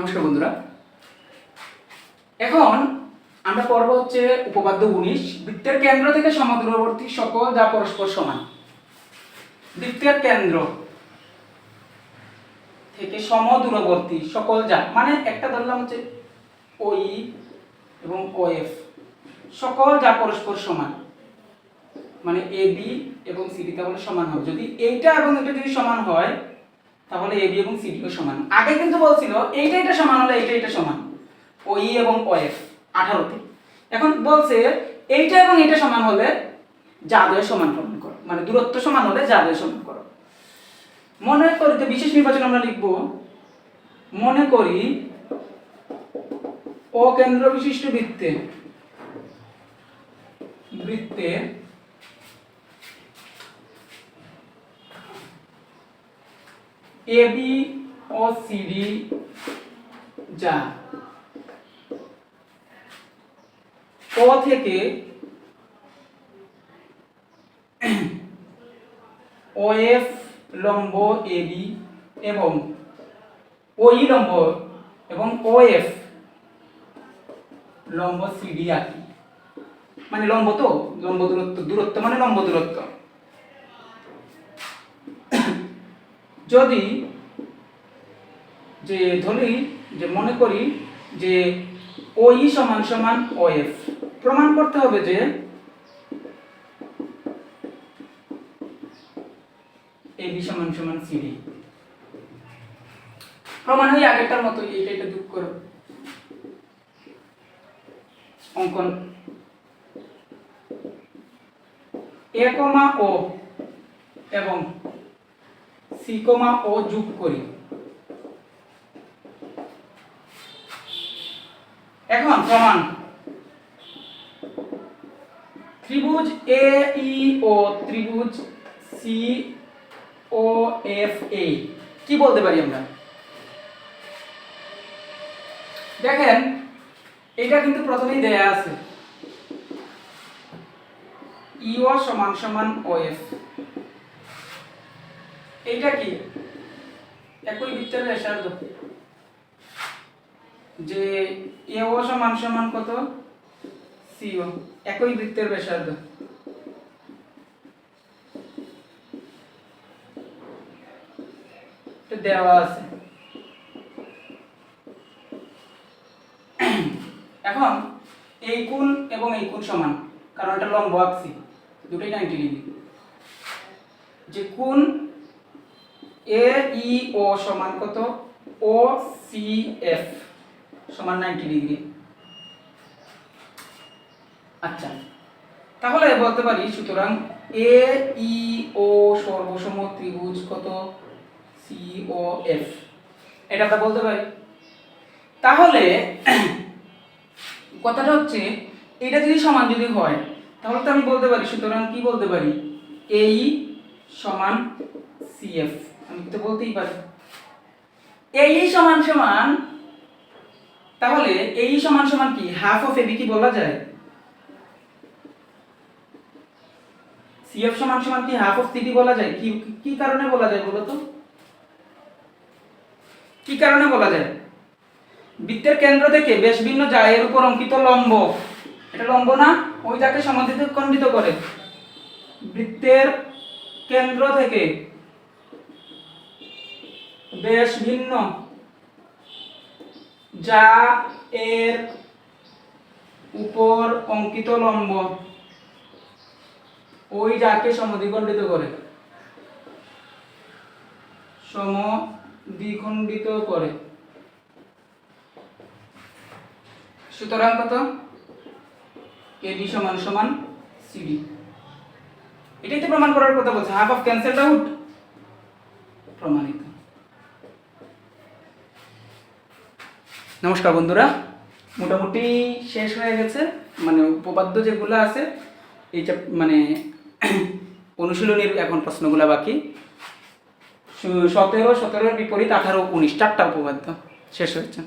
নমস্কার বন্ধুরা। এখন আমরা পর্ব হচ্ছে উপপাদ্য উনিশ। বৃত্তের কেন্দ্র থেকে সমদূরবর্তী সকল যা পরস্পর সমান। বৃত্তের কেন্দ্র থেকে সমদূরবর্তী সকল যা মানে একটা ধরলাম হচ্ছে ওই এবং ওএফ সকল যা পরস্পর সমান মানে এ বি এবং সি সিডি তাহলে সমান হবে। যদি এইটা এবং এটা যদি সমান হয় তাহলে এ বি এবং সিডিও সমান। আগে কিন্তু বলছিল এইটা এটা সমান হলে এইটা এটা সমান। ওই এবং ওএফ আঠারোতে। এখন বলছে এইটা এবং এটা সমান হলে যাদয় সমান প্রমাণ করো। মানে দূরত্ব সমান হলে যাদয় সমান করো মনে করি তো বিশেষ নির্বাচন আমরা লিখব, মনে করি অকেন্দ্র বিশিষ্ট বৃত্তে বৃত্তে এবি ও সিডি যা। ও থেকে ওএফ লম্ব এবি এবং ওই লম্ব এবং ওএফ লম্ব সিডি আঁকি মানে লম্ব তো? লম্ব দূরত্ব দূরত্ব মানে লম্ব দূরত্ব। যদি যে ধরি যে মনে করি যে ওই সমান সমান ওএফ প্রমাণ করতে হবে যে এবি সমান সমান সিডি প্রমাণ হয়ে আগেরটার মতো এটা যোগ করো। অঙ্কন। এ কমা ও এবং সি কমা ও যোগ করি। এখন প্রমাণ। ত্রিভুজ এ ই ও ত্রিভুজ সি ও এফ এ কি বলতে পারি আমরা? দেখেন, এটা কিন্তু প্রথমেই দেয়া আছে। ইও সমান সমান ওএফ এইটা কি? একই বৃত্তের ব্যাসার্ধ যে এও সমান সমান কত? সিও একই বৃত্তের ব্যাসার্ধ দেওয়া আছে। এখন এই কোণ এবং এই কোণ সমান, কারণ এটা লম্ব আঁকছি। দুটোই নাইনটি ডিগ্রি যে কোণ এ ই ও সমান কত? ও সি এফ সমান নাইনটি ডিগ্রি আচ্ছা তাহলে বলতে পারি সুতরাং এ ই ও সর্বসম ত্রিভুজ কত? সি ও এফ এটা আমরা বলতে পারি। তাহলে কথাটা হচ্ছে, এটা যদি সমান যদি হয়, তাহলে তো আমি বলতে পারি, সুতরাং কি বলতে পারি? এই সমান সিএফ আমি তো বলতেই পারি। এই সমান সমান, তাহলে এই সমান সমান কি? হাফ অফ এবি কি বলা যায়? সিএফ সমান সমান কি হাফ অফ সিডি বলা যায়? কি কি কারণে বলা যায় বলো তো? কি কারণে বলা যায়? বৃত্তের কেন্দ্র থেকে বেশ ভিন্ন যায় উপর অঙ্কিত লম্ব। এটা লম্ব না? ওই যাকে সমাধিত করে। বৃত্তের কেন্দ্র থেকে বেশ ভিন্ন। যা এর উপর অঙ্কিত লম্ব। ওই যাকে সমদ্বিখণ্ডিত করে। সমদ্বিখণ্ডিত করে। সুতরাং কত? এবি সমান সমান সিডি এটাই তো প্রমাণ করার কথা বলছে। হাফ অফ ক্যান্সেল আউট প্রমাণিত। নমস্কার বন্ধুরা। মোটামুটি শেষ হয়ে গেছে। মানে উপপাদ্য যেগুলো আছে এই মানে অনুশীলনীর এখন প্রশ্নগুলো বাকি। সতেরো, সতেরোর বিপরীত আঠারো, উনিশ, চারটা উপপাদ্য শেষ হয়েছে।